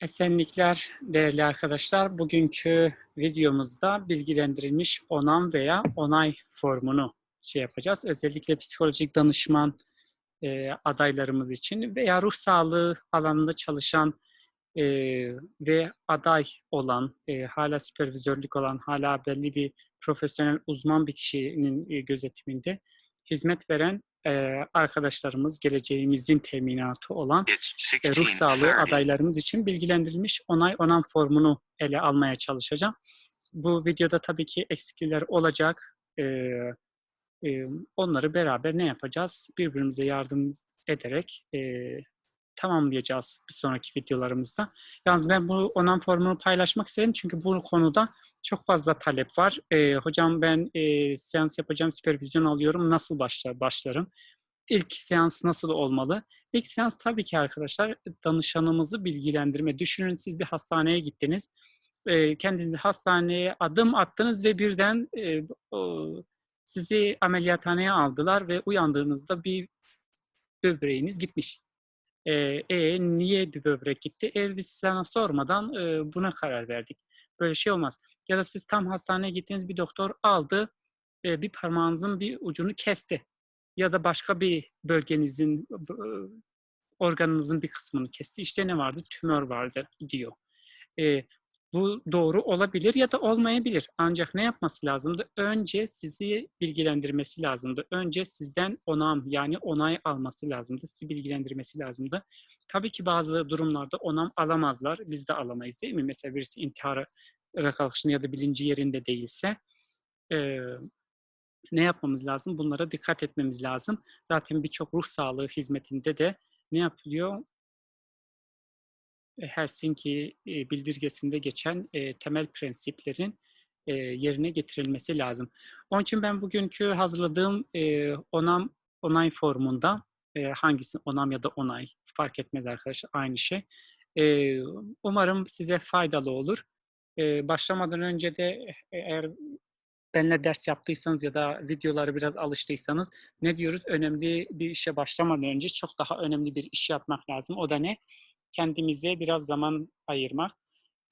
Esenlikler değerli arkadaşlar. Bugünkü videomuzda bilgilendirilmiş onam veya onay formunu şey yapacağız. Özellikle psikolojik danışman e, adaylarımız için veya ruh sağlığı alanında çalışan e, ve aday olan, e, hala süpervizörlük olan, hala belli bir profesyonel uzman bir kişinin e, gözetiminde hizmet veren e, arkadaşlarımız, geleceğimizin teminatı olan e, ruh sağlığı 1630. adaylarımız için bilgilendirilmiş onay onam formunu ele almaya çalışacağım. Bu videoda tabii ki eksiklikler olacak. E, e, onları beraber ne yapacağız? Birbirimize yardım ederek e, tamamlayacağız bir sonraki videolarımızda. Yalnız ben bu onam formunu paylaşmak istedim çünkü bu konuda çok fazla talep var. E, hocam ben e, seans yapacağım, süpervizyon alıyorum. Nasıl başlar, başlarım? İlk seans nasıl olmalı? İlk seans tabii ki arkadaşlar danışanımızı bilgilendirme. Düşünün siz bir hastaneye gittiniz. E, kendinizi hastaneye adım attınız ve birden e, o, sizi ameliyathaneye aldılar ve uyandığınızda bir böbreğiniz gitmiş. E, e, niye bir böbrek gitti? E, biz sana sormadan e, buna karar verdik. Böyle şey olmaz. Ya da siz tam hastaneye gittiniz bir doktor aldı e, bir parmağınızın bir ucunu kesti. Ya da başka bir bölgenizin organınızın bir kısmını kesti. İşte ne vardı? Tümör vardı diyor. E, bu doğru olabilir ya da olmayabilir. Ancak ne yapması lazımdı? Önce sizi bilgilendirmesi lazımdı. Önce sizden onam yani onay alması lazımdı. Sizi bilgilendirmesi lazımdı. Tabii ki bazı durumlarda onam alamazlar. Biz de alamayız değil mi? Mesela birisi intihara kalkışını ya da bilinci yerinde değilse e, ne yapmamız lazım? Bunlara dikkat etmemiz lazım. Zaten birçok ruh sağlığı hizmetinde de ne yapılıyor? Helsinki e, bildirgesinde geçen e, temel prensiplerin e, yerine getirilmesi lazım. Onun için ben bugünkü hazırladığım e, onam onay formunda e, hangisi onam ya da onay fark etmez arkadaşlar aynı şey. E, umarım size faydalı olur. E, başlamadan önce de eğer benimle ders yaptıysanız ya da videoları biraz alıştıysanız ne diyoruz? Önemli bir işe başlamadan önce çok daha önemli bir iş yapmak lazım. O da ne? Kendimize biraz zaman ayırmak.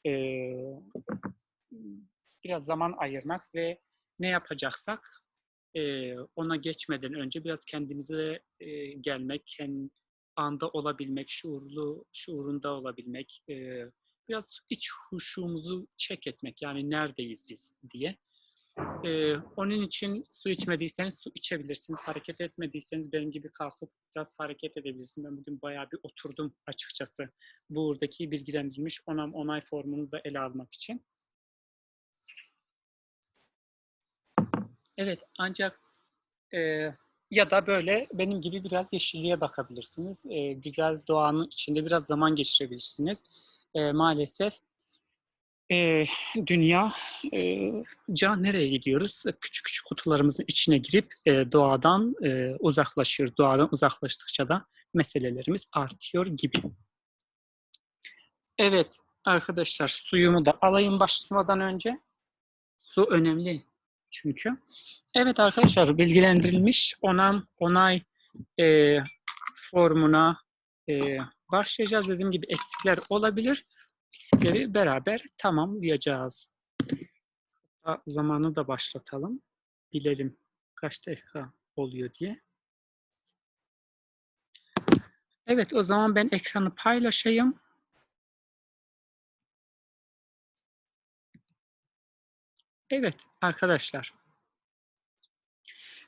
Ee, biraz zaman ayırmak ve ne yapacaksak e, ona geçmeden önce biraz kendimize e, gelmek, kendi anda olabilmek, şuurlu, şuurunda olabilmek, e, biraz iç huşumuzu çek etmek. Yani neredeyiz biz diye. Ee, onun için su içmediyseniz su içebilirsiniz. Hareket etmediyseniz benim gibi kalkıp biraz hareket edebilirsiniz. Ben bugün bayağı bir oturdum açıkçası. Buradaki bilgilendirilmiş onam onay formunu da ele almak için. Evet ancak e, ya da böyle benim gibi biraz yeşilliğe bakabilirsiniz. E, güzel doğanın içinde biraz zaman geçirebilirsiniz. E, maalesef e, dünya e, ca nereye gidiyoruz? Küçük küçük kutularımızın içine girip e, doğadan e, uzaklaşıyoruz. Doğadan uzaklaştıkça da meselelerimiz artıyor gibi. Evet arkadaşlar suyumu da alayım başlamadan önce. Su önemli çünkü. Evet arkadaşlar bilgilendirilmiş onam onay e, formuna e, başlayacağız. Dediğim gibi eksikler olabilir eksikleri beraber tamamlayacağız. Hatta zamanı da başlatalım. Bilelim kaç dakika oluyor diye. Evet o zaman ben ekranı paylaşayım. Evet arkadaşlar.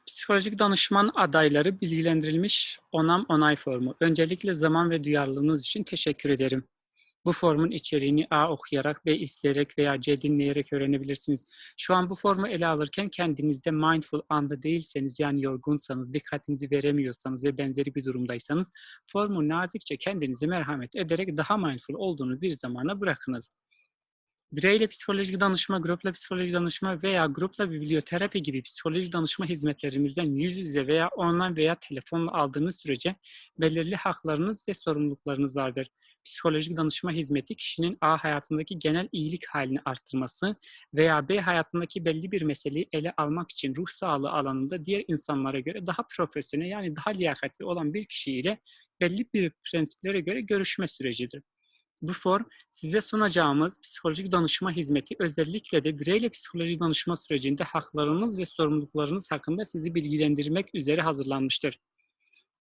Psikolojik danışman adayları bilgilendirilmiş onam onay formu. Öncelikle zaman ve duyarlılığınız için teşekkür ederim. Bu formun içeriğini A okuyarak, B izleyerek veya C dinleyerek öğrenebilirsiniz. Şu an bu formu ele alırken kendinizde mindful anda değilseniz yani yorgunsanız, dikkatinizi veremiyorsanız ve benzeri bir durumdaysanız formu nazikçe kendinize merhamet ederek daha mindful olduğunu bir zamana bırakınız. Bireyle psikolojik danışma, grupla psikolojik danışma veya grupla biblioterapi gibi psikolojik danışma hizmetlerimizden yüz yüze veya online veya telefonla aldığınız sürece belirli haklarınız ve sorumluluklarınız vardır. Psikolojik danışma hizmeti kişinin A hayatındaki genel iyilik halini arttırması veya B hayatındaki belli bir meseleyi ele almak için ruh sağlığı alanında diğer insanlara göre daha profesyonel yani daha liyakatli olan bir kişiyle belli bir prensiplere göre görüşme sürecidir. Bu form size sunacağımız psikolojik danışma hizmeti özellikle de bireyle psikolojik danışma sürecinde haklarınız ve sorumluluklarınız hakkında sizi bilgilendirmek üzere hazırlanmıştır.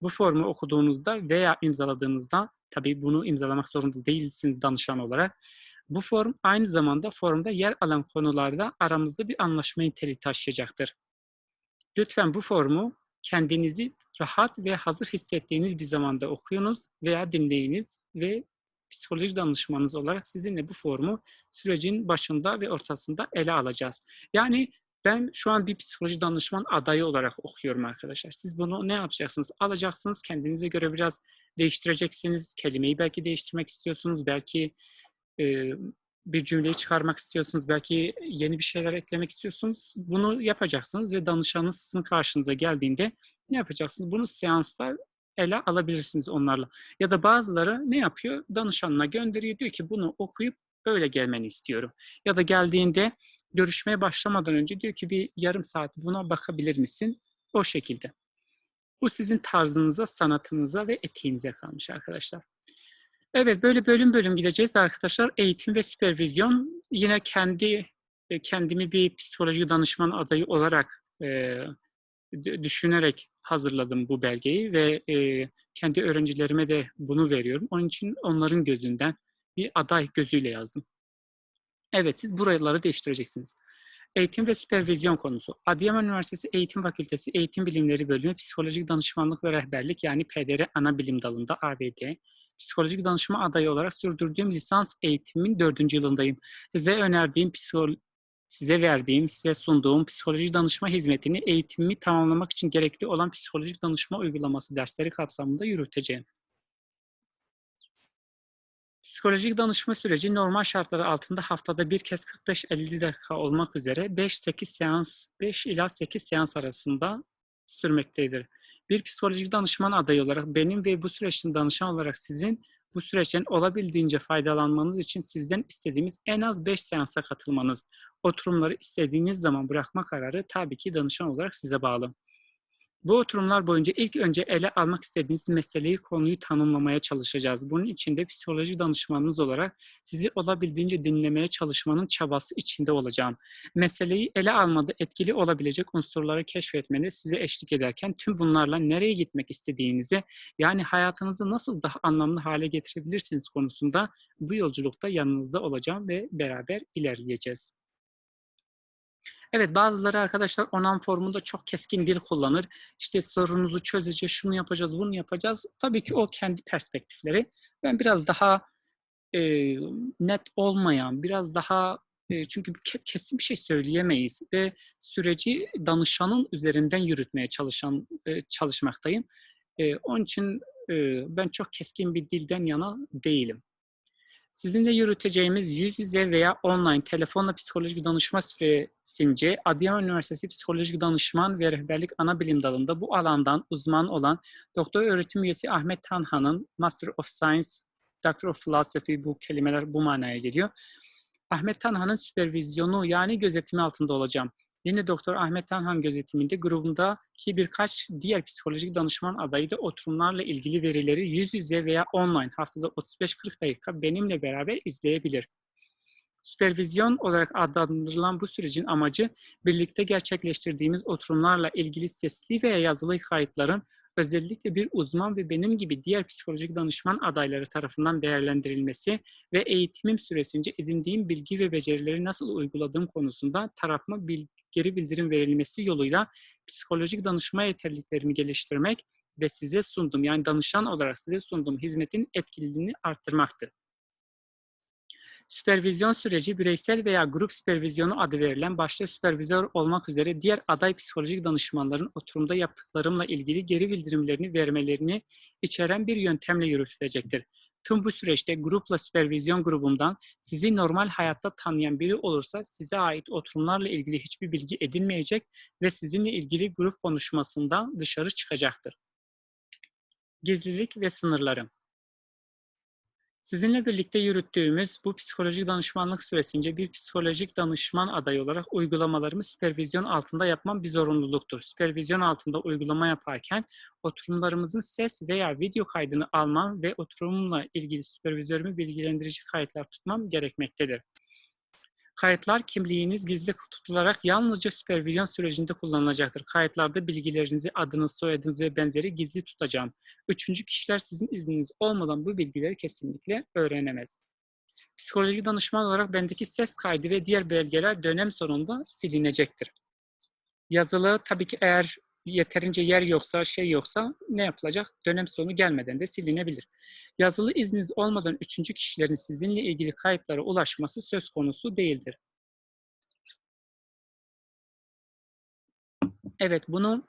Bu formu okuduğunuzda veya imzaladığınızda, tabii bunu imzalamak zorunda değilsiniz danışan olarak, bu form aynı zamanda formda yer alan konularda aramızda bir anlaşma niteliği taşıyacaktır. Lütfen bu formu kendinizi rahat ve hazır hissettiğiniz bir zamanda okuyunuz veya dinleyiniz ve psikoloji danışmanınız olarak sizinle bu formu sürecin başında ve ortasında ele alacağız. Yani ben şu an bir psikoloji danışman adayı olarak okuyorum arkadaşlar. Siz bunu ne yapacaksınız? Alacaksınız, kendinize göre biraz değiştireceksiniz. Kelimeyi belki değiştirmek istiyorsunuz, belki e, bir cümleyi çıkarmak istiyorsunuz, belki yeni bir şeyler eklemek istiyorsunuz. Bunu yapacaksınız ve danışanınız sizin karşınıza geldiğinde ne yapacaksınız? Bunu seansta ele alabilirsiniz onlarla. Ya da bazıları ne yapıyor? Danışanına gönderiyor. Diyor ki bunu okuyup öyle gelmeni istiyorum. Ya da geldiğinde görüşmeye başlamadan önce diyor ki bir yarım saat buna bakabilir misin? O şekilde. Bu sizin tarzınıza, sanatınıza ve etiğinize kalmış arkadaşlar. Evet böyle bölüm bölüm gideceğiz arkadaşlar. Eğitim ve süpervizyon yine kendi e, kendimi bir psikoloji danışman adayı olarak e, düşünerek hazırladım bu belgeyi ve e, kendi öğrencilerime de bunu veriyorum. Onun için onların gözünden bir aday gözüyle yazdım. Evet siz buraları değiştireceksiniz. Eğitim ve süpervizyon konusu. Adıyaman Üniversitesi Eğitim Fakültesi Eğitim Bilimleri Bölümü Psikolojik Danışmanlık ve Rehberlik yani PDR ana bilim dalında ABD psikolojik danışma adayı olarak sürdürdüğüm lisans eğitimimin dördüncü yılındayım. Size önerdiğim psikolo size verdiğim, size sunduğum psikoloji danışma hizmetini eğitimimi tamamlamak için gerekli olan psikolojik danışma uygulaması dersleri kapsamında yürüteceğim. Psikolojik danışma süreci normal şartlar altında haftada bir kez 45-50 dakika olmak üzere 5-8 seans, 5 ila 8 seans arasında sürmektedir. Bir psikolojik danışman adayı olarak benim ve bu süreçten danışan olarak sizin bu süreçten olabildiğince faydalanmanız için sizden istediğimiz en az 5 seansa katılmanız. Oturumları istediğiniz zaman bırakma kararı tabii ki danışan olarak size bağlı. Bu oturumlar boyunca ilk önce ele almak istediğiniz meseleyi, konuyu tanımlamaya çalışacağız. Bunun için de psikoloji danışmanınız olarak sizi olabildiğince dinlemeye çalışmanın çabası içinde olacağım. Meseleyi ele almada etkili olabilecek unsurları keşfetmeniz size eşlik ederken tüm bunlarla nereye gitmek istediğinizi, yani hayatınızı nasıl daha anlamlı hale getirebilirsiniz konusunda bu yolculukta yanınızda olacağım ve beraber ilerleyeceğiz. Evet bazıları arkadaşlar onan formunda çok keskin dil kullanır. İşte sorunuzu çözeceğiz, şunu yapacağız, bunu yapacağız. Tabii ki o kendi perspektifleri. Ben biraz daha e, net olmayan, biraz daha e, çünkü kesin bir şey söyleyemeyiz ve süreci danışanın üzerinden yürütmeye çalışan e, çalışmaktayım. E, onun için e, ben çok keskin bir dilden yana değilim. Sizinle yürüteceğimiz yüz yüze veya online telefonla psikolojik danışma süresince Adıyaman Üniversitesi Psikolojik Danışman ve Rehberlik Ana Bilim Dalı'nda bu alandan uzman olan doktor öğretim üyesi Ahmet Tanhan'ın Master of Science, Doctor of Philosophy bu kelimeler bu manaya geliyor. Ahmet Tanhan'ın süpervizyonu yani gözetimi altında olacağım. Yine Doktor Ahmet Tanhan gözetiminde grubundaki birkaç diğer psikolojik danışman adayı da oturumlarla ilgili verileri yüz yüze veya online haftada 35-40 dakika benimle beraber izleyebilir. Süpervizyon olarak adlandırılan bu sürecin amacı birlikte gerçekleştirdiğimiz oturumlarla ilgili sesli veya yazılı kayıtların özellikle bir uzman ve benim gibi diğer psikolojik danışman adayları tarafından değerlendirilmesi ve eğitimim süresince edindiğim bilgi ve becerileri nasıl uyguladığım konusunda tarafıma geri bildirim verilmesi yoluyla psikolojik danışma yeterliliklerimi geliştirmek ve size sundum yani danışan olarak size sunduğum hizmetin etkililiğini arttırmaktır. Süpervizyon süreci bireysel veya grup süpervizyonu adı verilen başta süpervizör olmak üzere diğer aday psikolojik danışmanların oturumda yaptıklarımla ilgili geri bildirimlerini vermelerini içeren bir yöntemle yürütülecektir. Tüm bu süreçte grupla süpervizyon grubumdan sizi normal hayatta tanıyan biri olursa size ait oturumlarla ilgili hiçbir bilgi edinmeyecek ve sizinle ilgili grup konuşmasından dışarı çıkacaktır. Gizlilik ve sınırlarım Sizinle birlikte yürüttüğümüz bu psikolojik danışmanlık süresince bir psikolojik danışman adayı olarak uygulamalarımı süpervizyon altında yapmam bir zorunluluktur. Süpervizyon altında uygulama yaparken oturumlarımızın ses veya video kaydını almam ve oturumla ilgili süpervizörümü bilgilendirici kayıtlar tutmam gerekmektedir. Kayıtlar kimliğiniz gizli tutularak yalnızca süpervizyon sürecinde kullanılacaktır. Kayıtlarda bilgilerinizi, adınız, soyadınız ve benzeri gizli tutacağım. Üçüncü kişiler sizin izniniz olmadan bu bilgileri kesinlikle öğrenemez. Psikolojik danışman olarak bendeki ses kaydı ve diğer belgeler dönem sonunda silinecektir. Yazılı tabii ki eğer yeterince yer yoksa, şey yoksa ne yapılacak? Dönem sonu gelmeden de silinebilir. Yazılı izniniz olmadan üçüncü kişilerin sizinle ilgili kayıtlara ulaşması söz konusu değildir. Evet, bunu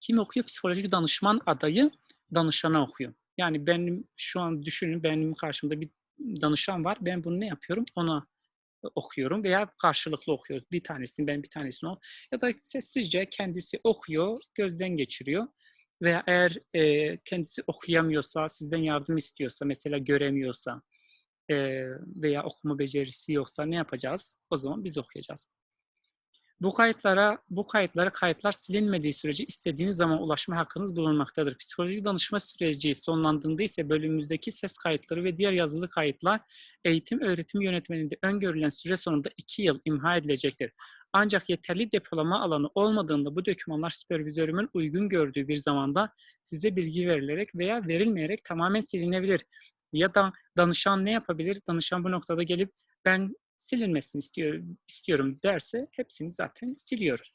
kim okuyor? Psikolojik danışman adayı danışana okuyor. Yani benim şu an düşünün benim karşımda bir danışan var. Ben bunu ne yapıyorum? Ona okuyorum veya karşılıklı okuyoruz. Bir tanesini ben bir tanesini o. Ya da sessizce kendisi okuyor, gözden geçiriyor. Veya eğer e, kendisi okuyamıyorsa, sizden yardım istiyorsa, mesela göremiyorsa e, veya okuma becerisi yoksa ne yapacağız? O zaman biz okuyacağız. Bu kayıtlara, bu kayıtlara kayıtlar silinmediği sürece istediğiniz zaman ulaşma hakkınız bulunmaktadır. Psikolojik danışma süreci sonlandığında ise bölümümüzdeki ses kayıtları ve diğer yazılı kayıtlar eğitim öğretim yönetmeninde öngörülen süre sonunda iki yıl imha edilecektir. Ancak yeterli depolama alanı olmadığında bu dokümanlar süpervizörümün uygun gördüğü bir zamanda size bilgi verilerek veya verilmeyerek tamamen silinebilir. Ya da danışan ne yapabilir? Danışan bu noktada gelip ben silinmesini istiyor, istiyorum derse hepsini zaten siliyoruz.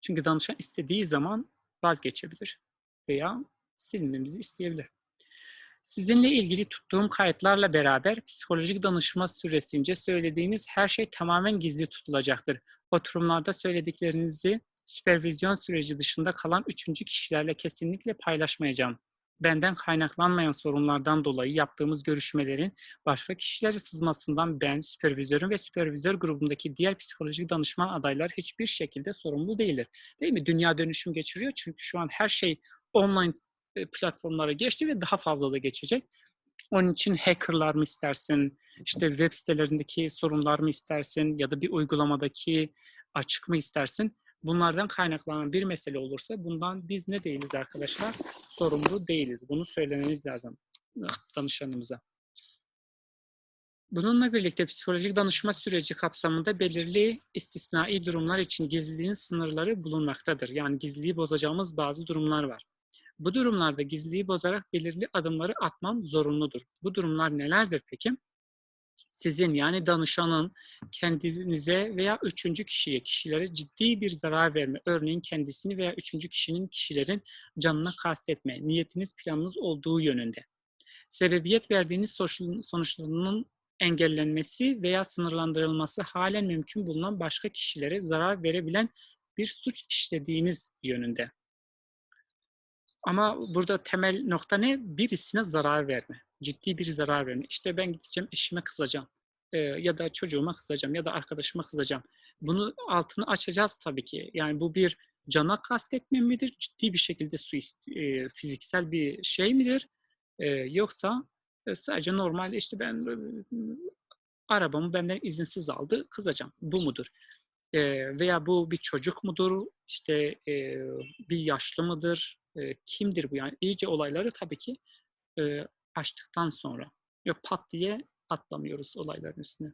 Çünkü danışan istediği zaman vazgeçebilir veya silmemizi isteyebilir. Sizinle ilgili tuttuğum kayıtlarla beraber psikolojik danışma süresince söylediğiniz her şey tamamen gizli tutulacaktır. Oturumlarda söylediklerinizi süpervizyon süreci dışında kalan üçüncü kişilerle kesinlikle paylaşmayacağım benden kaynaklanmayan sorunlardan dolayı yaptığımız görüşmelerin başka kişilere sızmasından ben, süpervizörüm ve süpervizör grubundaki diğer psikolojik danışman adaylar hiçbir şekilde sorumlu değildir. Değil mi? Dünya dönüşüm geçiriyor çünkü şu an her şey online e, platformlara geçti ve daha fazla da geçecek. Onun için hackerlar mı istersin, işte web sitelerindeki sorunlar mı istersin ya da bir uygulamadaki açık mı istersin? bunlardan kaynaklanan bir mesele olursa bundan biz ne değiliz arkadaşlar? Sorumlu değiliz. Bunu söylememiz lazım danışanımıza. Bununla birlikte psikolojik danışma süreci kapsamında belirli istisnai durumlar için gizliliğin sınırları bulunmaktadır. Yani gizliliği bozacağımız bazı durumlar var. Bu durumlarda gizliliği bozarak belirli adımları atmam zorunludur. Bu durumlar nelerdir peki? Sizin yani danışanın kendinize veya üçüncü kişiye, kişilere ciddi bir zarar verme, örneğin kendisini veya üçüncü kişinin kişilerin canına kastetme, niyetiniz planınız olduğu yönünde. Sebebiyet verdiğiniz sonuçlarının engellenmesi veya sınırlandırılması halen mümkün bulunan başka kişilere zarar verebilen bir suç işlediğiniz yönünde. Ama burada temel nokta ne? Birisine zarar verme. Ciddi bir zarar verme. İşte ben gideceğim eşime kızacağım. E, ya da çocuğuma kızacağım ya da arkadaşıma kızacağım. Bunu altını açacağız tabii ki. Yani bu bir cana kastetme midir? Ciddi bir şekilde suist, e, fiziksel bir şey midir? E, yoksa e, sadece normal işte ben e, arabamı benden izinsiz aldı kızacağım. Bu mudur? E, veya bu bir çocuk mudur? İşte e, bir yaşlı mıdır? E, kimdir bu? Yani iyice olayları tabii ki e, açtıktan sonra. Yok pat diye atlamıyoruz olayların üstüne.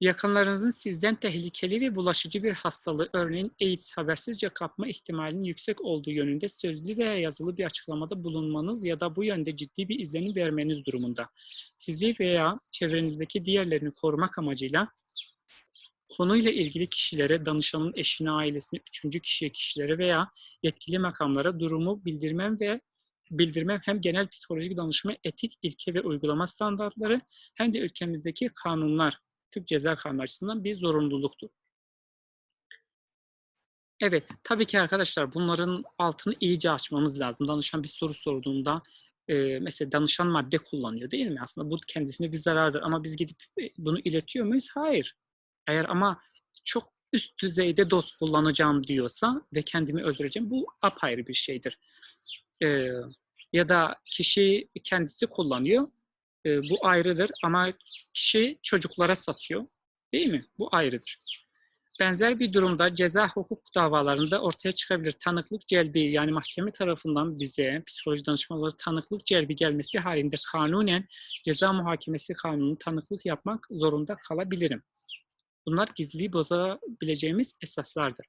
Yakınlarınızın sizden tehlikeli ve bulaşıcı bir hastalığı, örneğin AIDS habersizce kapma ihtimalinin yüksek olduğu yönünde sözlü veya yazılı bir açıklamada bulunmanız ya da bu yönde ciddi bir izlenim vermeniz durumunda. Sizi veya çevrenizdeki diğerlerini korumak amacıyla konuyla ilgili kişilere, danışanın eşine, ailesine, üçüncü kişiye, kişilere veya yetkili makamlara durumu bildirmem ve bildirmem hem genel psikolojik danışma etik ilke ve uygulama standartları hem de ülkemizdeki kanunlar, Türk Ceza Kanunu açısından bir zorunluluktur. Evet, tabii ki arkadaşlar bunların altını iyice açmamız lazım. Danışan bir soru sorduğunda e, mesela danışan madde kullanıyor değil mi? Aslında bu kendisine bir zarardır ama biz gidip e, bunu iletiyor muyuz? Hayır. Eğer ama çok üst düzeyde doz kullanacağım diyorsa ve kendimi öldüreceğim bu apayrı bir şeydir. Ee, ya da kişi kendisi kullanıyor. E, bu ayrıdır ama kişi çocuklara satıyor. Değil mi? Bu ayrıdır. Benzer bir durumda ceza hukuk davalarında ortaya çıkabilir. Tanıklık celbi yani mahkeme tarafından bize psikoloji danışmanları tanıklık celbi gelmesi halinde kanunen ceza muhakemesi kanunu tanıklık yapmak zorunda kalabilirim. Bunlar gizliliği bozabileceğimiz esaslardır.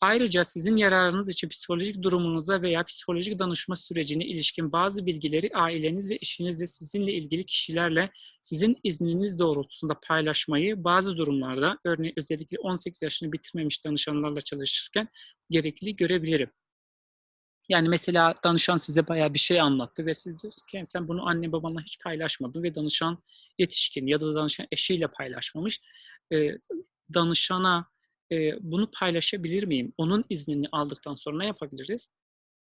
Ayrıca sizin yararınız için psikolojik durumunuza veya psikolojik danışma sürecine ilişkin bazı bilgileri aileniz ve eşinizle sizinle ilgili kişilerle sizin izniniz doğrultusunda paylaşmayı bazı durumlarda örneğin özellikle 18 yaşını bitirmemiş danışanlarla çalışırken gerekli görebilirim. Yani mesela danışan size bayağı bir şey anlattı ve siz diyorsunuz ki sen bunu anne babanla hiç paylaşmadın ve danışan yetişkin ya da danışan eşiyle paylaşmamış. Ee, danışana e, bunu paylaşabilir miyim? Onun iznini aldıktan sonra ne yapabiliriz?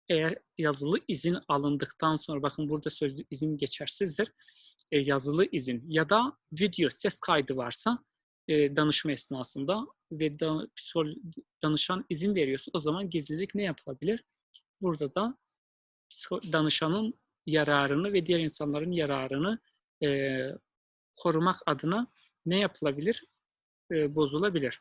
Eğer yazılı izin alındıktan sonra, bakın burada sözlü izin geçersizdir. E, yazılı izin ya da video ses kaydı varsa e, danışma esnasında ve da, danışan izin veriyorsa o zaman gizlilik ne yapılabilir? Burada da danışanın yararını ve diğer insanların yararını e, korumak adına ne yapılabilir? E, bozulabilir.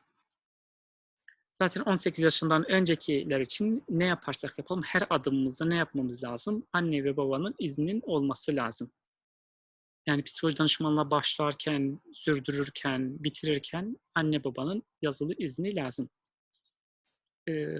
Zaten 18 yaşından öncekiler için ne yaparsak yapalım her adımımızda ne yapmamız lazım? Anne ve babanın izninin olması lazım. Yani psikoloji danışmanlığa başlarken, sürdürürken, bitirirken anne babanın yazılı izni lazım. Ee,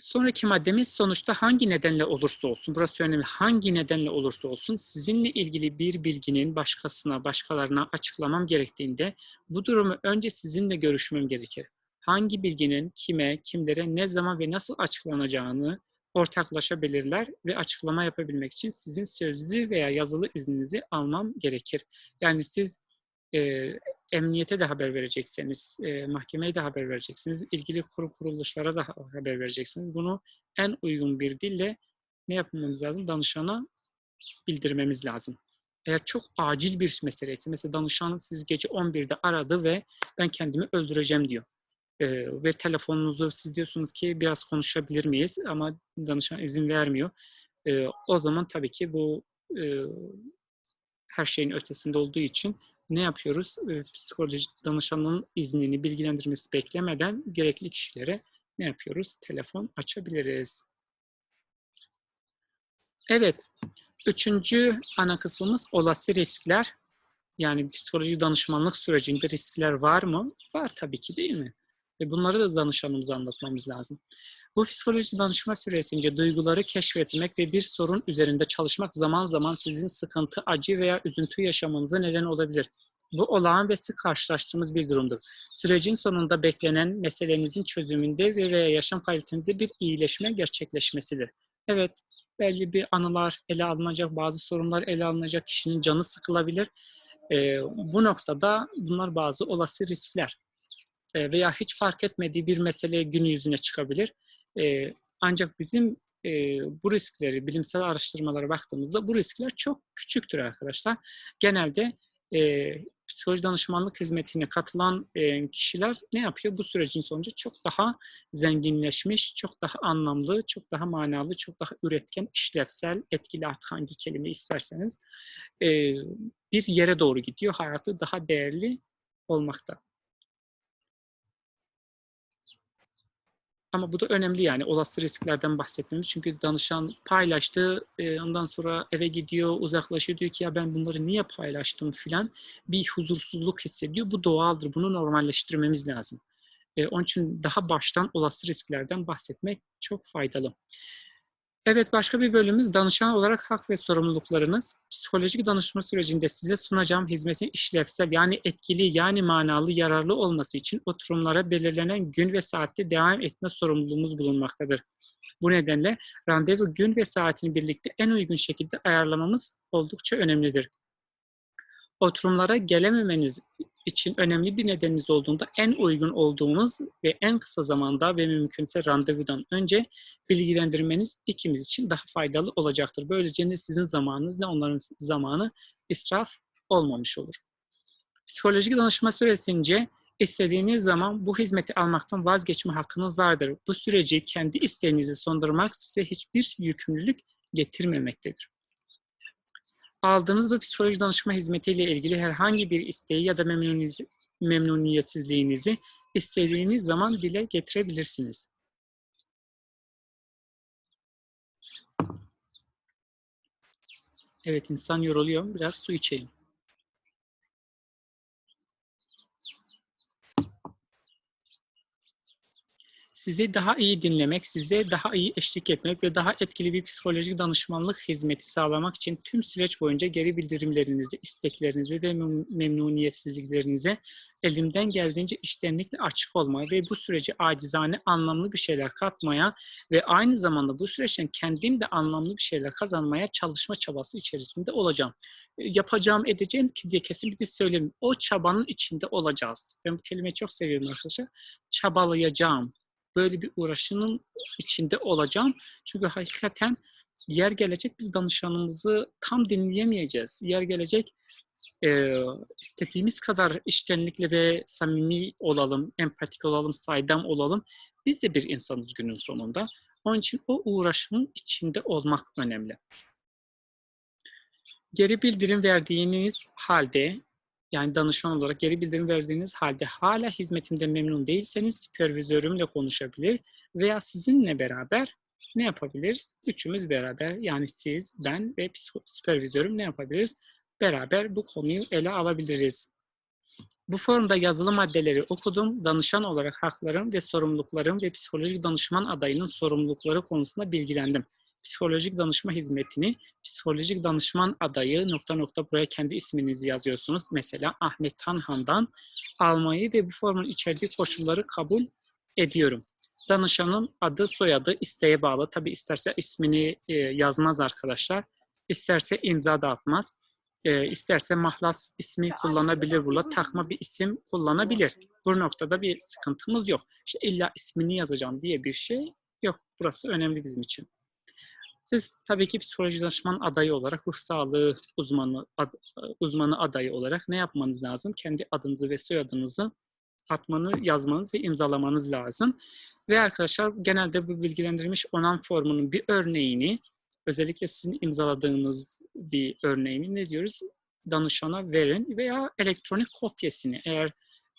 sonraki maddemiz sonuçta hangi nedenle olursa olsun, burası önemli, hangi nedenle olursa olsun sizinle ilgili bir bilginin başkasına, başkalarına açıklamam gerektiğinde bu durumu önce sizinle görüşmem gerekir hangi bilginin kime, kimlere, ne zaman ve nasıl açıklanacağını ortaklaşabilirler ve açıklama yapabilmek için sizin sözlü veya yazılı izninizi almam gerekir. Yani siz e, emniyete de haber vereceksiniz, e, mahkemeye de haber vereceksiniz, ilgili kurum kuruluşlara da haber vereceksiniz. Bunu en uygun bir dille ne yapmamız lazım? Danışana bildirmemiz lazım. Eğer çok acil bir meseleyse, mesela danışan siz gece 11'de aradı ve ben kendimi öldüreceğim diyor ve telefonunuzu siz diyorsunuz ki biraz konuşabilir miyiz ama danışan izin vermiyor. E, o zaman tabii ki bu e, her şeyin ötesinde olduğu için ne yapıyoruz? E, psikoloji danışanının iznini, bilgilendirmesi beklemeden gerekli kişilere ne yapıyoruz? Telefon açabiliriz. Evet, üçüncü ana kısmımız olası riskler. Yani psikoloji danışmanlık sürecinde riskler var mı? Var tabii ki değil mi? Ve bunları da danışanımıza anlatmamız lazım. Bu psikoloji danışma süresince duyguları keşfetmek ve bir sorun üzerinde çalışmak zaman zaman sizin sıkıntı, acı veya üzüntü yaşamanıza neden olabilir. Bu olağan ve sık karşılaştığımız bir durumdur. Sürecin sonunda beklenen meselenizin çözümünde ve veya yaşam kalitenizde bir iyileşme gerçekleşmesidir. Evet, belli bir anılar ele alınacak, bazı sorunlar ele alınacak, kişinin canı sıkılabilir. Ee, bu noktada bunlar bazı olası riskler. E, veya hiç fark etmediği bir mesele gün yüzüne çıkabilir. E, ancak bizim e, bu riskleri, bilimsel araştırmalara baktığımızda bu riskler çok küçüktür arkadaşlar. Genelde psikoloji danışmanlık hizmetine katılan kişiler ne yapıyor? Bu sürecin sonucu çok daha zenginleşmiş, çok daha anlamlı, çok daha manalı, çok daha üretken, işlevsel, etkili artık hangi kelime isterseniz bir yere doğru gidiyor. Hayatı daha değerli olmakta. Ama bu da önemli yani olası risklerden bahsetmemiz. Çünkü danışan paylaştı, e, ondan sonra eve gidiyor, uzaklaşıyor diyor ki ya ben bunları niye paylaştım filan. Bir huzursuzluk hissediyor. Bu doğaldır. Bunu normalleştirmemiz lazım. E, onun için daha baştan olası risklerden bahsetmek çok faydalı. Evet, başka bir bölümümüz danışan olarak hak ve sorumluluklarınız. Psikolojik danışma sürecinde size sunacağım hizmetin işlevsel yani etkili yani manalı, yararlı olması için oturumlara belirlenen gün ve saatte devam etme sorumluluğumuz bulunmaktadır. Bu nedenle randevu gün ve saatini birlikte en uygun şekilde ayarlamamız oldukça önemlidir. Oturumlara gelememeniz için önemli bir nedeniniz olduğunda en uygun olduğunuz ve en kısa zamanda ve mümkünse randevudan önce bilgilendirmeniz ikimiz için daha faydalı olacaktır. Böylece ne sizin zamanınız ne onların zamanı israf olmamış olur. Psikolojik danışma süresince istediğiniz zaman bu hizmeti almaktan vazgeçme hakkınız vardır. Bu süreci kendi isteğinizi sondurmak size hiçbir yükümlülük getirmemektedir. Aldığınız bu psikoloji danışma hizmetiyle ilgili herhangi bir isteği ya da memnuniyet- memnuniyetsizliğinizi istediğiniz zaman dile getirebilirsiniz. Evet insan yoruluyor. Biraz su içeyim. Sizi daha iyi dinlemek, size daha iyi eşlik etmek ve daha etkili bir psikolojik danışmanlık hizmeti sağlamak için tüm süreç boyunca geri bildirimlerinizi, isteklerinizi ve mem- memnuniyetsizliklerinize elimden geldiğince içtenlikle açık olmaya ve bu süreci acizane anlamlı bir şeyler katmaya ve aynı zamanda bu süreçten kendim de anlamlı bir şeyler kazanmaya çalışma çabası içerisinde olacağım. E, Yapacağım, edeceğim ki diye kesin bir diz söyleyeyim. O çabanın içinde olacağız. Ben bu kelimeyi çok seviyorum arkadaşlar. Çabalayacağım. Böyle bir uğraşının içinde olacağım. Çünkü hakikaten yer gelecek biz danışanımızı tam dinleyemeyeceğiz. Yer gelecek e, istediğimiz kadar iştenlikle ve samimi olalım, empatik olalım, saydam olalım. Biz de bir insanız günün sonunda. Onun için o uğraşının içinde olmak önemli. Geri bildirim verdiğiniz halde, yani danışman olarak geri bildirim verdiğiniz halde hala hizmetimden memnun değilseniz süpervizörümle konuşabilir veya sizinle beraber ne yapabiliriz? Üçümüz beraber yani siz, ben ve süpervizörüm ne yapabiliriz? Beraber bu konuyu ele alabiliriz. Bu forumda yazılı maddeleri okudum. Danışan olarak haklarım ve sorumluluklarım ve psikolojik danışman adayının sorumlulukları konusunda bilgilendim. Psikolojik danışma hizmetini, psikolojik danışman adayı nokta nokta buraya kendi isminizi yazıyorsunuz. Mesela Ahmet Tanhan'dan almayı ve bu forumun içerdiği koşulları kabul ediyorum. Danışanın adı, soyadı isteğe bağlı. Tabi isterse ismini e, yazmaz arkadaşlar. İsterse imza da atmaz. E, isterse mahlas ismi kullanabilir burada. Takma bir isim kullanabilir. Bu noktada bir sıkıntımız yok. İşte illa ismini yazacağım diye bir şey yok. Burası önemli bizim için. Siz tabii ki psikoloji danışman adayı olarak, ruh sağlığı uzmanı ad- uzmanı adayı olarak ne yapmanız lazım? Kendi adınızı ve soyadınızı atmanı, yazmanız ve imzalamanız lazım. Ve arkadaşlar genelde bu bilgilendirilmiş onan formunun bir örneğini, özellikle sizin imzaladığınız bir örneğini ne diyoruz? Danışana verin veya elektronik kopyasını eğer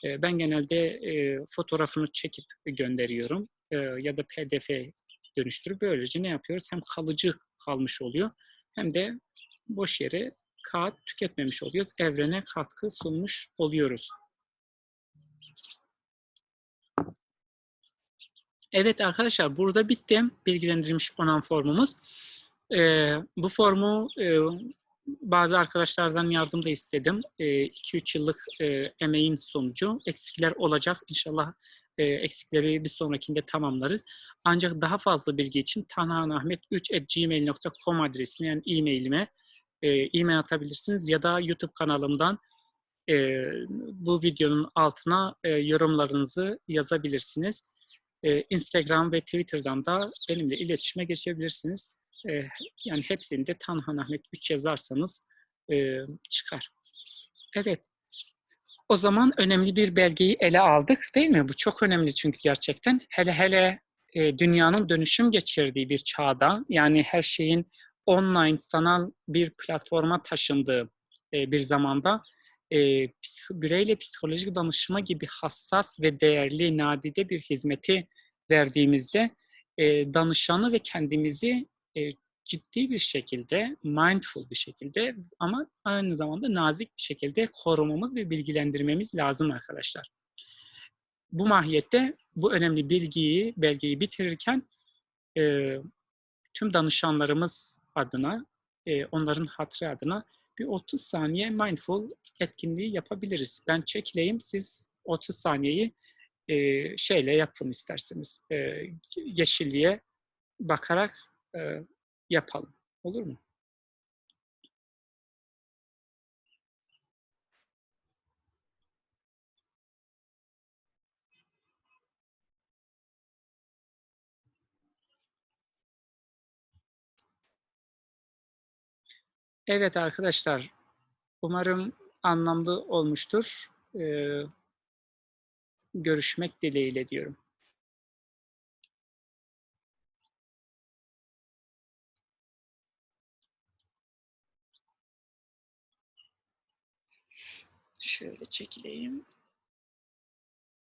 e, ben genelde e, fotoğrafını çekip gönderiyorum e, ya da pdf dönüştürüp böylece ne yapıyoruz? Hem kalıcı kalmış oluyor hem de boş yere kağıt tüketmemiş oluyoruz. Evrene katkı sunmuş oluyoruz. Evet arkadaşlar burada bitti bilgilendirilmiş onan formumuz. Ee, bu formu e, bazı arkadaşlardan yardım da istedim. 2-3 yıllık e, emeğin sonucu eksikler olacak. İnşallah e, eksikleri bir sonrakinde tamamlarız. Ancak daha fazla bilgi için tanhanahmet3.gmail.com adresine yani e-mailime e, e-mail atabilirsiniz ya da YouTube kanalımdan e, bu videonun altına e, yorumlarınızı yazabilirsiniz. E, Instagram ve Twitter'dan da benimle iletişime geçebilirsiniz. E, yani hepsinde Tanhan Ahmet 3 yazarsanız e, çıkar. Evet. O zaman önemli bir belgeyi ele aldık değil mi? Bu çok önemli çünkü gerçekten. Hele hele e, dünyanın dönüşüm geçirdiği bir çağda yani her şeyin online sanal bir platforma taşındığı e, bir zamanda e, bireyle psikolojik danışma gibi hassas ve değerli nadide bir hizmeti verdiğimizde e, danışanı ve kendimizi e, ciddi bir şekilde, mindful bir şekilde ama aynı zamanda nazik bir şekilde korumamız ve bilgilendirmemiz lazım arkadaşlar. Bu mahiyette bu önemli bilgiyi, belgeyi bitirirken e, tüm danışanlarımız adına, e, onların hatırı adına bir 30 saniye mindful etkinliği yapabiliriz. Ben çekleyeyim, siz 30 saniyeyi e, şeyle yapın isterseniz. E, yeşilliğe bakarak e, yapalım. Olur mu? Evet arkadaşlar, umarım anlamlı olmuştur. Ee, görüşmek dileğiyle diyorum. Şöyle çekileyim.